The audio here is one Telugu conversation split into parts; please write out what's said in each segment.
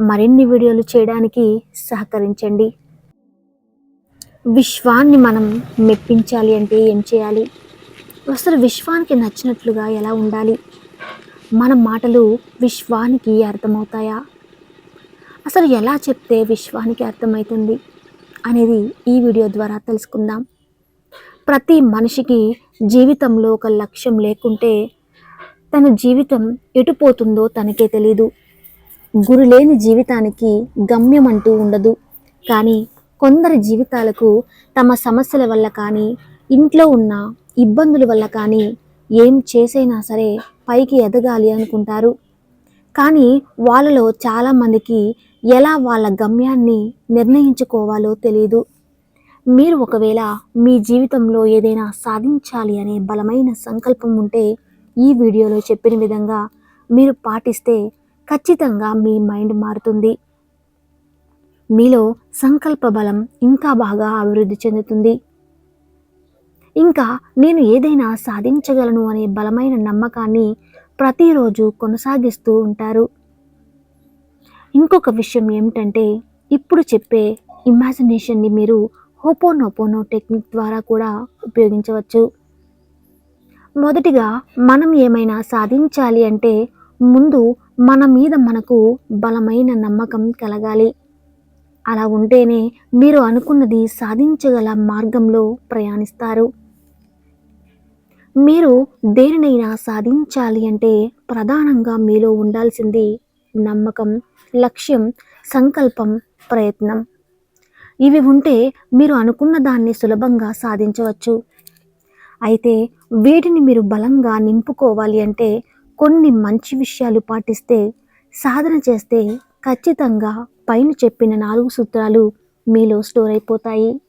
మరిన్ని వీడియోలు చేయడానికి సహకరించండి. విశ్వాన్ని మనం మెప్పించాలి అంటే ఏం చేయాలి? అసలు విశ్వానికి నచ్చినట్లుగా ఎలా ఉండాలి? మన మాటలు విశ్వానికి అర్థమవుతాయా? అసలు ఎలా చెప్తే విశ్వానికి అర్థమవుతుంది అనేది ఈ వీడియో ద్వారా తెలుసుకుందాం. ప్రతి మనిషికి జీవితంలో ఒక లక్ష్యం లేకుంటే తన జీవితం ఎటుపోతుందో తనకే తెలీదు. గురి లేని జీవితానికి గమ్యం అంటూ ఉండదు. కానీ కొందరి జీవితాలకు తమ సమస్యల వల్ల కానీ ఇంట్లో ఉన్న ఇబ్బందుల వల్ల కానీ ఏం చేసైనా సరే పైకి ఎదగాలి అనుకుంటారు. కానీ వాళ్ళలో చాలామందికి ఎలా వాళ్ళ గమ్యాన్ని నిర్ణయించుకోవాలో తెలియదు మీరు ఒకవేళ మీ జీవితంలో ఏదైనా సాధించాలి అనే బలమైన సంకల్పం ఉంటే ఈ వీడియోలో చెప్పిన విధంగా మీరు పాటిస్తే ఖచ్చితంగా మీ మైండ్ మారుతుంది. మీలో సంకల్ప బలం ఇంకా బాగా అభివృద్ధి చెందుతుంది. ఇంకా నేను ఏదైనా సాధించగలను అనే బలమైన నమ్మకాన్ని ప్రతిరోజు కొనసాగిస్తూ ఉంటారు. ఇంకొక విషయం ఏమిటంటే ఇప్పుడు చెప్పే ఇమాజినేషన్ని మీరు హోపోనోపోనో టెక్నిక్ ద్వారా కూడా ఉపయోగించవచ్చు. మొదటిగా మనం ఏమైనా సాధించాలి అంటే ముందు మన మీద మనకు బలమైన నమ్మకం కలగాలి. అలా ఉంటేనే మీరు అనుకున్నది సాధించగల మార్గంలో ప్రయాణిస్తారు. మీరు దేనినైనా సాధించాలి అంటే ప్రధానంగా మీలో ఉండాల్సింది నమ్మకం లక్ష్యం సంకల్పం ప్రయత్నం. ఇవి ఉంటే మీరు అనుకున్న దాన్ని సులభంగా సాధించవచ్చు. అయితే వీటిని మీరు బలంగా నింపుకోవాలి అంటే కొన్ని మంచి విషయాలు పాటిస్తే సాధన చేస్తే ఖచ్చితంగా పైన చెప్పిన నాలుగు సూత్రాలు మీలో స్టోర్ అయిపోతాయి.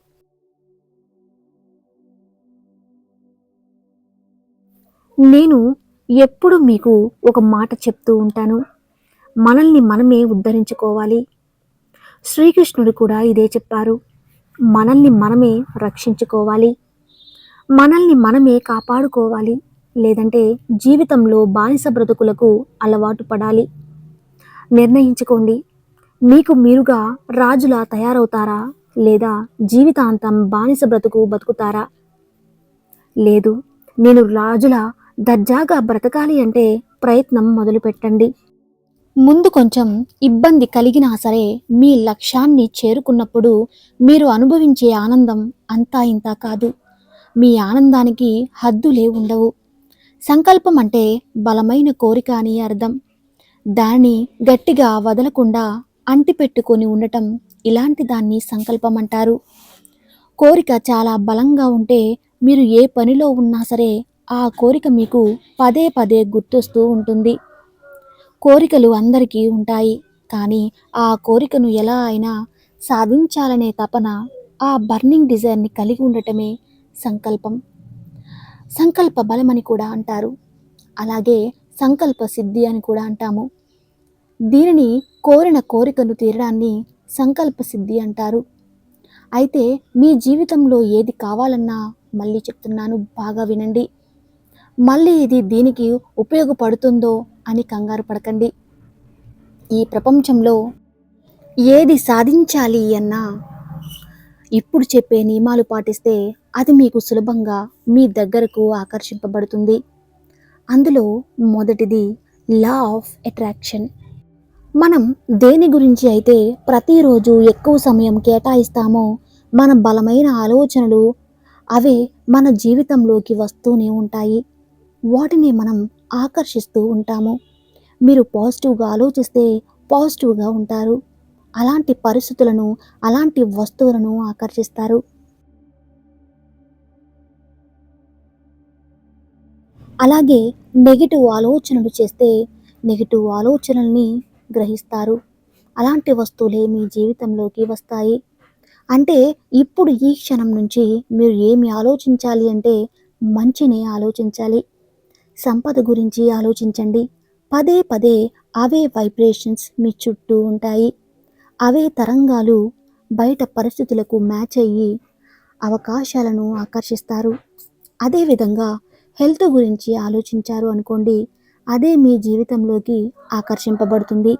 నేను ఎప్పుడు మీకు ఒక మాట చెప్తూ ఉంటాను. మనల్ని మనమే ఉద్ధరించుకోవాలి. శ్రీకృష్ణుడు కూడా ఇదే చెప్పారు. మనల్ని మనమే రక్షించుకోవాలి. మనల్ని మనమే కాపాడుకోవాలి. లేదంటే జీవితంలో బానిస బ్రతుకులకు అలవాటు పడాలి. నిర్ణయించుకోండి. మీకు మీరుగా రాజులా తయారవుతారా? లేదా జీవితాంతం బానిస బ్రతుకు బతుకుతారా? లేదు. నేను రాజులా దర్జాగా బ్రతకాలి అంటే ప్రయత్నం మొదలుపెట్టండి. ముందు కొంచెం ఇబ్బంది కలిగినా సరే మీ లక్ష్యాన్ని చేరుకున్నప్పుడు మీరు అనుభవించే ఆనందం అంతా ఇంత కాదు. మీ ఆనందానికి హద్దులే ఉండవు. సంకల్పం అంటే బలమైన కోరిక అని అర్థం. దాన్ని గట్టిగా వదలకుండా అంటిపెట్టుకొని ఉండటం ఇలాంటి దాన్ని సంకల్పం అంటారు. కోరిక చాలా బలంగా ఉంటే మీరు ఏ పనిలో ఉన్నా సరే ఆ కోరిక మీకు పదే పదే గుర్తొస్తూ ఉంటుంది. కోరికలు అందరికీ ఉంటాయి కానీ ఆ కోరికను ఎలా అయినా సాధించాలనే తపన ఆ బర్నింగ్ డిజైర్ని కలిగి ఉండటమే సంకల్పం. సంకల్ప బలమని కూడా అంటారు. అలాగే సంకల్ప సిద్ధి అని కూడా అంటాము. దీనిని కోరిన కోరికను తీరడాన్ని సంకల్ప సిద్ధి అంటారు. అయితే మీ జీవితంలో ఏది కావాలన్నా మళ్ళీ చెప్తున్నాను బాగా వినండి. మళ్ళీ ఇది దీనికి ఉపయోగపడుతుందో అని కంగారు పడకండి. ఈ ప్రపంచంలో ఏది సాధించాలి అన్నా ఇప్పుడు చెప్పే నియమాలు పాటిస్తే అది మీకు సులభంగా మీ దగ్గరకు ఆకర్షింపబడుతుంది. అందులో మొదటిది లా ఆఫ్ అట్రాక్షన్. మనం దేని గురించి అయితే ప్రతిరోజు ఎక్కువ సమయం కేటాయిస్తామో మన బలమైన ఆలోచనలు అవే మన జీవితంలోకి వస్తూనే ఉంటాయి. వాటిని మనం ఆకర్షిస్తూ ఉంటాము. మీరు పాజిటివ్గా ఆలోచిస్తే పాజిటివ్గా ఉంటారు. అలాంటి పరిస్థితులను అలాంటి వస్తువులను ఆకర్షిస్తారు. అలాగే నెగిటివ్ ఆలోచనలు చేస్తే నెగిటివ్ ఆలోచనల్ని గ్రహిస్తారు. అలాంటి వస్తువులే మీ జీవితంలోకి వస్తాయి. అంటే ఇప్పుడు ఈ క్షణం నుంచి మీరు ఏమి ఆలోచించాలి అంటే మంచినే ఆలోచించాలి. సంపద గురించి ఆలోచించండి. పదే పదే అవే వైబ్రేషన్స్ మీ చుట్టూ ఉంటాయి. అవే తరంగాలు బయట పరిస్థితులకు మ్యాచ్ అయ్యి అవకాశాలను ఆకర్షిస్తారు. అదేవిధంగా హెల్త్ గురించి ఆలోచించారు అనుకోండి అదే మీ జీవితంలోకి ఆకర్షింపబడుతుంది.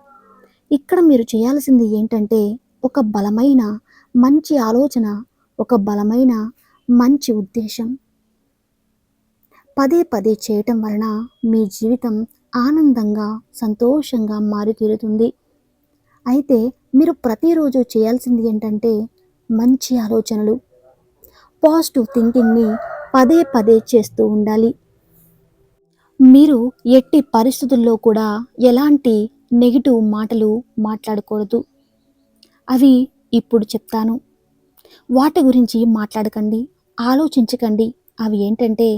ఇక్కడ మీరు చేయాల్సింది ఏంటంటే ఒక బలమైన మంచి ఆలోచన ఒక బలమైన మంచి ఉద్దేశం. పదే పదే చేయటం వలన మీ జీవితం ఆనందంగా సంతోషంగా మారుతీరుతుంది. అయితే మీరు ప్రతిరోజు చేయాల్సింది ఏంటంటే మంచి ఆలోచనలు. పాజిటివ్ థింకింగ్ని పదే పదే చేస్తూ ఉండాలి. మీరు ఎట్టి పరిస్థితుల్లో కూడా ఎలాంటి నెగిటివ్ మాటలు మాట్లాడకూడదు. అవి ఇప్పుడు చెప్తాను. వాటి గురించి మాట్లాడకండి ఆలోచించకండి. అవి ఏంటంటే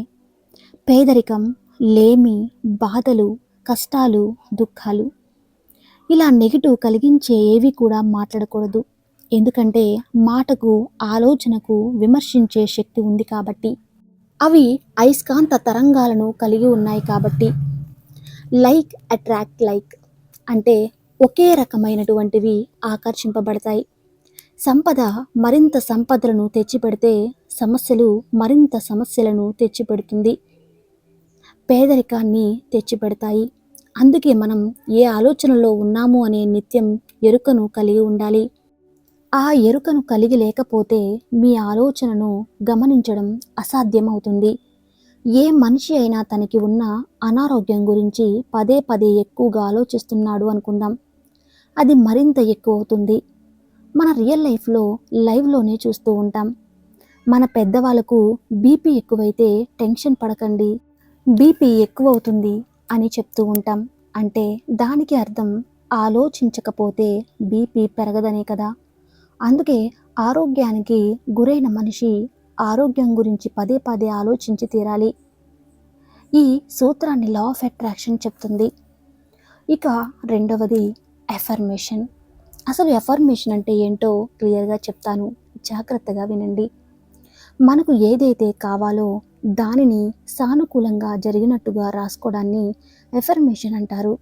పేదరికం లేమి బాధలు కష్టాలు దుఃఖాలు. ఇలా నెగిటివ్ కలిగించే ఏవి కూడా మాట్లాడకూడదు. ఎందుకంటే మాటకు ఆలోచనకు విమర్శించే శక్తి ఉంది కాబట్టి. అవి అయస్కాంత తరంగాలను కలిగి ఉన్నాయి కాబట్టి. లైక్ అట్రాక్ట్ లైక్ అంటే ఒకే రకమైనటువంటివి ఆకర్షింపబడతాయి. సంపద మరింత సంపదలను తెచ్చిపెడితే సమస్యలు మరింత సమస్యలను తెచ్చిపెడుతుంది. పేదరికాన్ని తెచ్చిపెడతాయి. అందుకే మనం ఏ ఆలోచనలో ఉన్నాము అనే నిత్యం ఎరుకను కలిగి ఉండాలి. ఆ ఎరుకను కలిగి లేకపోతే మీ ఆలోచనను గమనించడం అసాధ్యమవుతుంది. ఏ మనిషి అయినా తనకి ఉన్న అనారోగ్యం గురించి పదే పదే ఎక్కువగా ఆలోచిస్తున్నాడు అనుకుందాం. అది మరింత ఎక్కువ అవుతుంది మన రియల్ లైఫ్లో లైవ్లోనే చూస్తూ ఉంటాం. మన పెద్దవాళ్ళకు బీపీ ఎక్కువైతే టెన్షన్ పడకండి బీపీ ఎక్కువ అవుతుంది అని చెప్తూ ఉంటాం. అంటే దానికి అర్థం ఆలోచించకపోతే బీపీ పెరగదనే కదా. అందుకే ఆరోగ్యానికి గురైన మనిషి ఆరోగ్యం గురించి పదే పదే ఆలోచించి తీరాలి. ఈ సూత్రాన్ని లా ఆఫ్ అట్రాక్షన్ చెప్తుంది. ఇక రెండవది ఎఫర్మేషన్ అసలు ఎఫర్మేషన్ అంటే ఏంటో క్లియర్గా చెప్తాను. జాగ్రత్తగా వినండి. మనకు ఏదైతే కావాలో దానిని సానుకూలంగా జరిగినట్టుగా రాసుకోవడాన్ని ఎఫర్మేషన్ అంటారు.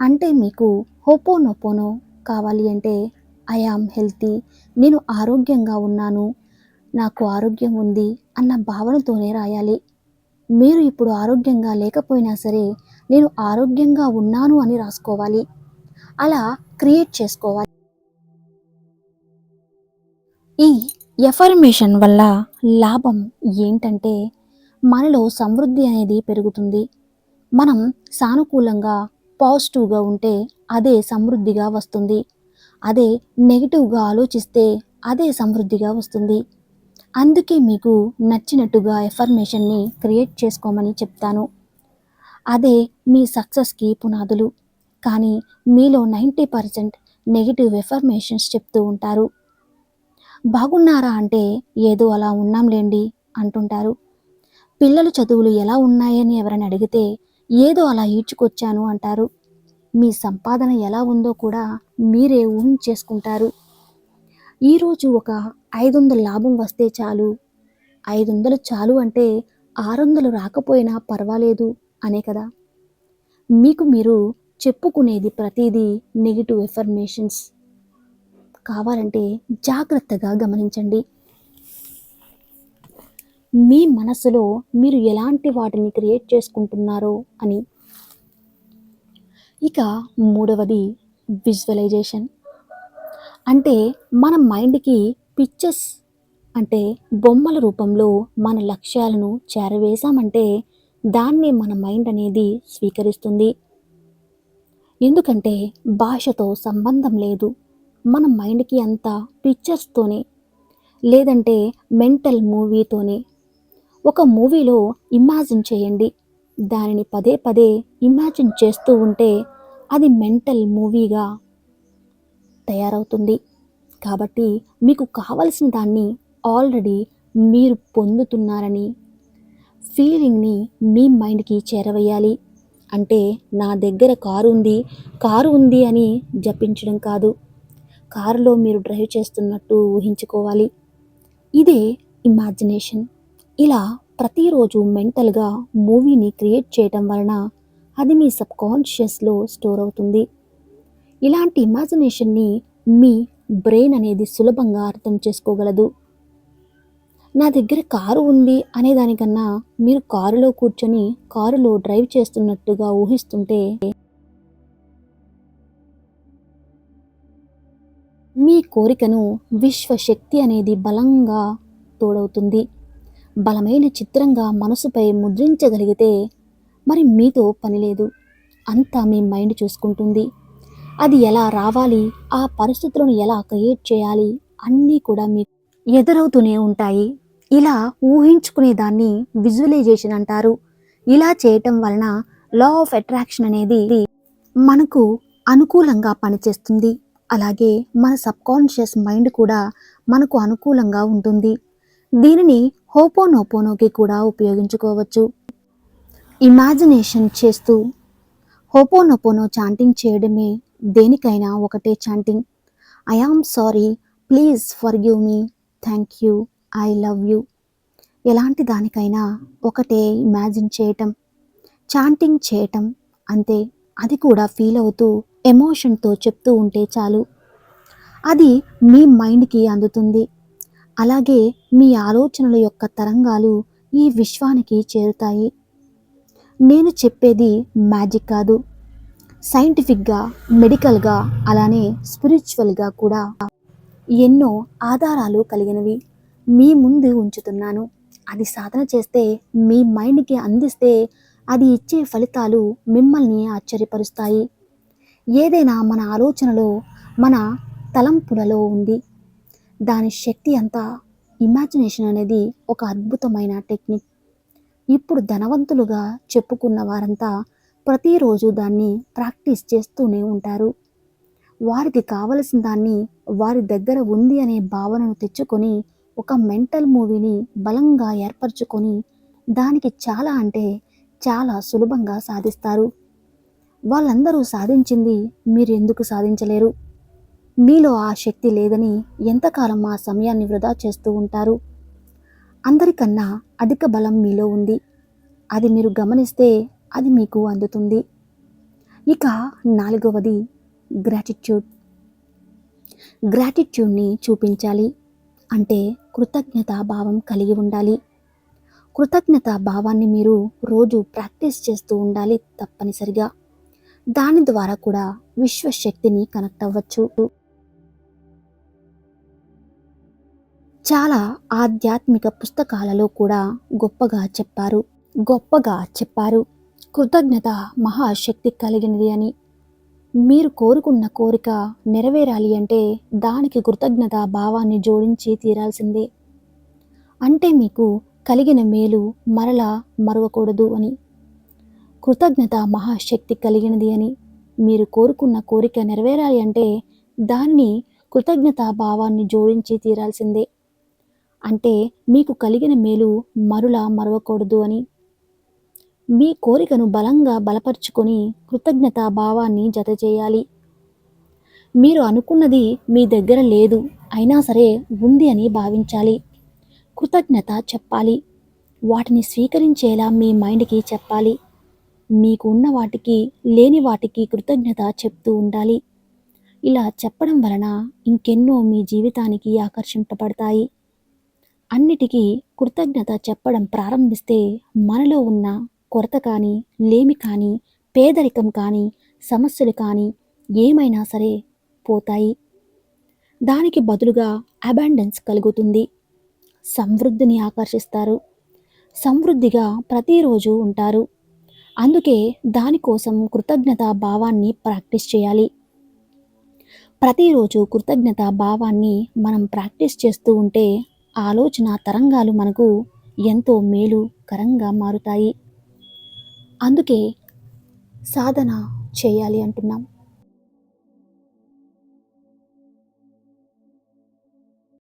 అంటే మీకు హోపోనోపోనో కావాలి అంటే ఐ ఆమ్ హెల్తీ నేను ఆరోగ్యంగా ఉన్నాను. నాకు ఆరోగ్యం ఉంది అన్న భావనతోనే రాయాలి. మీరు ఇప్పుడు ఆరోగ్యంగా లేకపోయినా సరే నేను ఆరోగ్యంగా ఉన్నాను అని రాసుకోవాలి. అలా క్రియేట్ చేసుకోవాలి. ఈ ఎఫర్మేషన్ వల్ల లాభం ఏంటంటే మనలో సమృద్ధి అనేది పెరుగుతుంది. మనం సానుకూలంగా పాజిటివ్గా ఉంటే అదే సమృద్ధిగా వస్తుంది. అదే నెగిటివ్గా ఆలోచిస్తే అదే సమృద్ధిగా వస్తుంది. అందుకే మీకు నచ్చినట్టుగా ఎఫర్మేషన్ని క్రియేట్ చేసుకోమని చెప్తాను. అదే మీ సక్సెస్కి పునాదులు. కానీ మీలో నైంటీ పర్సెంట్ నెగిటివ్ ఎఫర్మేషన్స్ చెప్తూ ఉంటారు. బాగున్నారా అంటే ఏదో అలా ఉన్నాంలేండి అంటుంటారు. పిల్లలు చదువులు ఎలా ఉన్నాయని ఎవరైనా అడిగితే ఏదో అలా ఈడ్చుకొచ్చాను అంటారు. మీ సంపాదన ఎలా ఉందో కూడా మీరే ఊహించేసుకుంటారు ఈరోజు ఒక ఐదు వందల లాభం వస్తే చాలు. ఐదు వందలు చాలు అంటే ఆరు వందలు రాకపోయినా పర్వాలేదు అనే కదా. మీకు మీరు చెప్పుకునేది ప్రతిదీ నెగిటివ్ ఎఫర్మేషన్స్. కావాలంటే జాగ్రత్తగా గమనించండి. మీ మనసులో మీరు ఎలాంటి వాటిని క్రియేట్ చేసుకుంటున్నారో అని. ఇక మూడవది విజువలైజేషన్. అంటే మన మైండ్కి పిక్చర్స్ అంటే బొమ్మల రూపంలో మన లక్ష్యాలను చేరవేశామంటే దాన్ని మన మైండ్ అనేది స్వీకరిస్తుంది. ఎందుకంటే భాషతో సంబంధం లేదు. మన మైండ్కి అంతా పిక్చర్స్తోనే లేదంటే మెంటల్ మూవీతోనే ఒక మూవీలో ఇమాజిన్ చేయండి. దానిని పదే పదే ఇమాజిన్ చేస్తూ ఉంటే అది మెంటల్ మూవీగా తయారవుతుంది. కాబట్టి మీకు కావలసిన దాన్ని ఆల్రెడీ మీరు పొందుతున్నారని ఫీలింగ్ని మీ మైండ్కి చేరవేయాలి. అంటే నా దగ్గర కారు ఉంది కారు ఉంది అని జపించడం కాదు. కారులో మీరు డ్రైవ్ చేస్తున్నట్టు ఊహించుకోవాలి. ఇదే ఇమాజినేషన్. ఇలా ప్రతిరోజు మెంటల్గా మూవీని క్రియేట్ చేయటం వలన అది మీ సబ్ కాన్షియస్లో స్టోర్ అవుతుంది. ఇలాంటి ఇమాజినేషన్ని మీ బ్రెయిన్ అనేది సులభంగా అర్థం చేసుకోగలదు. నా దగ్గర కారు ఉంది అనే దానికన్నా మీరు కారులో కూర్చొని కారులో డ్రైవ్ చేస్తున్నట్టుగా ఊహిస్తుంటే మీ కోరికను విశ్వశక్తి అనేది బలంగా తోడవుతుంది. బలమైన చిత్రంగా మనసుపై ముద్రించగలిగితే మరి మీతో పని లేదు. అంతా మీ మైండ్ చూసుకుంటుంది. అది ఎలా రావాలి? ఆ పరిస్థితులను ఎలా క్రియేట్ చేయాలి? అన్నీ కూడా మీకు ఎదురవుతూనే ఉంటాయి. ఇలా ఊహించుకునే దాన్ని విజువలైజేషన్ అంటారు. ఇలా చేయటం వలన లా ఆఫ్ అట్రాక్షన్ అనేది మనకు అనుకూలంగా పనిచేస్తుంది. అలాగే మన సబ్కాన్షియస్ మైండ్ కూడా మనకు అనుకూలంగా ఉంటుంది. దీనిని హోపోనోపోనోకి కూడా ఉపయోగించుకోవచ్చు. ఇమాజినేషన్ చేస్తూ హోపోనోపోనో చాంటింగ్ చేయడమే దేనికైనా ఒకటే chanting. I am sorry please forgive me thank you I love you ఎలాంటి దానికైనా ఒకటే ఇమాజిన్ చేయటం చాంటింగ్ చేయటం అంతే. అది కూడా ఫీల్ అవుతూ ఎమోషన్తో చెప్తూ ఉంటే చాలు. అది మీ మైండ్కి అందుతుంది. అలాగే మీ ఆలోచనల యొక్క తరంగాలు ఈ విశ్వానికి చేరుతాయి. నేను చెప్పేది మ్యాజిక్ కాదు. సైంటిఫిక్గా మెడికల్గా అలానే స్పిరిచువల్గా కూడా ఎన్నో ఆధారాలు కలిగినవి. మీ ముందు ఉంచుతున్నాను. అది సాధన చేస్తే మీ మైండ్కి అందిస్తే అది ఇచ్చే ఫలితాలు మిమ్మల్ని ఆశ్చర్యపరుస్తాయి. ఏదైనా మన ఆలోచనలో మన తలంపులలో ఉంది. దాని శక్తి అంతా ఇమాజినేషన్ అనేది ఒక అద్భుతమైన టెక్నిక్. ఇప్పుడు ధనవంతులుగా చెప్పుకున్న వారంతా ప్రతిరోజు దాన్ని ప్రాక్టీస్ చేస్తూనే ఉంటారు. వారికి కావలసిన దాన్ని వారి దగ్గర ఉంది అనే భావనను తెచ్చుకొని ఒక మెంటల్ మూవీని బలంగా ఏర్పరచుకొని దానికి చాలా అంటే చాలా సులభంగా సాధిస్తారు. వాళ్ళందరూ సాధించింది మీరు ఎందుకు సాధించలేరు? మీలో ఆ శక్తి లేదని ఎంతకాలం ఆ సమయాన్ని వృధా చేస్తూ ఉంటారు? అందరికన్నా అధిక బలం మీలో ఉంది. అది మీరు గమనిస్తే అది మీకు అందుతుంది. ఇక నాలుగవది గ్రాటిట్యూడ్ గ్రాటిట్యూడ్ని చూపించాలి. అంటే కృతజ్ఞత భావం కలిగి ఉండాలి. కృతజ్ఞత భావాన్ని మీరు రోజు ప్రాక్టీస్ చేస్తూ ఉండాలి తప్పనిసరిగా. దాని ద్వారా కూడా విశ్వశక్తిని కనెక్ట్ అవ్వచ్చు. చాలా ఆధ్యాత్మిక పుస్తకాలలో కూడా గొప్పగా చెప్పారు. గొప్పగా చెప్పారు. కృతజ్ఞత మహాశక్తి కలిగినది అని. మీరు కోరుకున్న కోరిక నెరవేరాలి అంటే దానికి కృతజ్ఞత భావాన్ని జోడించి తీరాల్సిందే. అంటే మీకు కలిగిన మేలు మరలా మరవకూడదు అని. కృతజ్ఞత మహాశక్తి కలిగినది అని. మీరు కోరుకున్న కోరిక నెరవేరాలి అంటే దాన్ని కృతజ్ఞతా భావాన్ని జోడించి తీరాల్సిందే. అంటే మీకు కలిగిన మేలు మరులా మరవకూడదు అని. మీ కోరికను బలంగా బలపరుచుకొని కృతజ్ఞతా భావాన్ని జత చేయాలి. మీరు అనుకున్నది మీ దగ్గర లేదు అయినా సరే ఉంది అని భావించాలి. కృతజ్ఞత చెప్పాలి. వాటిని స్వీకరించేలా మీ మైండ్కి చెప్పాలి. మీకు ఉన్న వాటికి లేని వాటికి కృతజ్ఞత చెప్తూ ఉండాలి. ఇలా చెప్పడం వలన ఇంకెన్నో మీ జీవితానికి ఆకర్షింపబడతాయి. అన్నిటికీ కృతజ్ఞత చెప్పడం ప్రారంభిస్తే మనలో ఉన్న కొరత కానీ లేమి కానీ పేదరికం కానీ సమస్యలు కానీ ఏమైనా సరే పోతాయి. దానికి బదులుగా అబాండెన్స్ కలుగుతుంది. సమృద్ధిని ఆకర్షిస్తారు. సమృద్ధిగా ప్రతిరోజు ఉంటారు. అందుకే దానికోసం కృతజ్ఞత భావాన్ని ప్రాక్టీస్ చేయాలి. ప్రతిరోజు కృతజ్ఞత భావాన్ని మనం ప్రాక్టీస్ చేస్తూ ఉంటే ఆలోచన తరంగాలు మనకు ఎంతో మేలుకరంగా మారుతాయి. అందుకే సాధన చేయాలి అంటున్నాం.